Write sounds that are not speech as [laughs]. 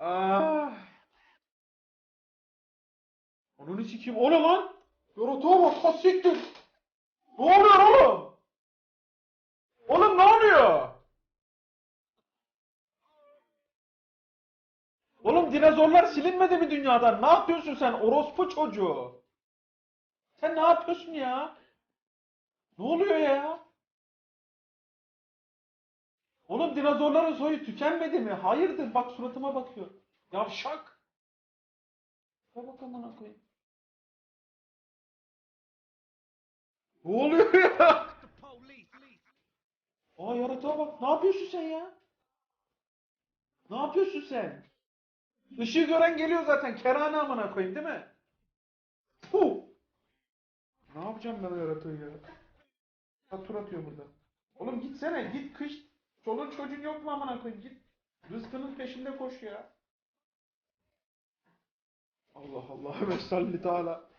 Ah. Onun sikeyim. O ne lan? Yaratığa bak has siktir. Ne oluyor oğlum? Oğlum ne oluyor? Oğlum dinozorlar silinmedi mi dünyadan? Ne yapıyorsun sen orospu çocuğu? Sen ne yapıyorsun ya? Ne oluyor ya? Oğlum dinozorların soyu tükenmedi mi? Hayırdır bak suratıma bakıyor. Yavşak. Ya bak amına koyayım. Ne oluyor ya? Aa yaratığa bak. Ne yapıyorsun sen ya? Ne yapıyorsun sen? Işığı gören geliyor zaten. Kerane amına koyayım değil mi? Puh. Ne yapacağım ben o yaratığı ya? Ha, tur atıyor burada. Oğlum gitsene git kış. Çoluğun çocuğun yok mu amına koyayım git. Rızkının peşinde koş ya. Allah Allah [laughs] ve salli teala.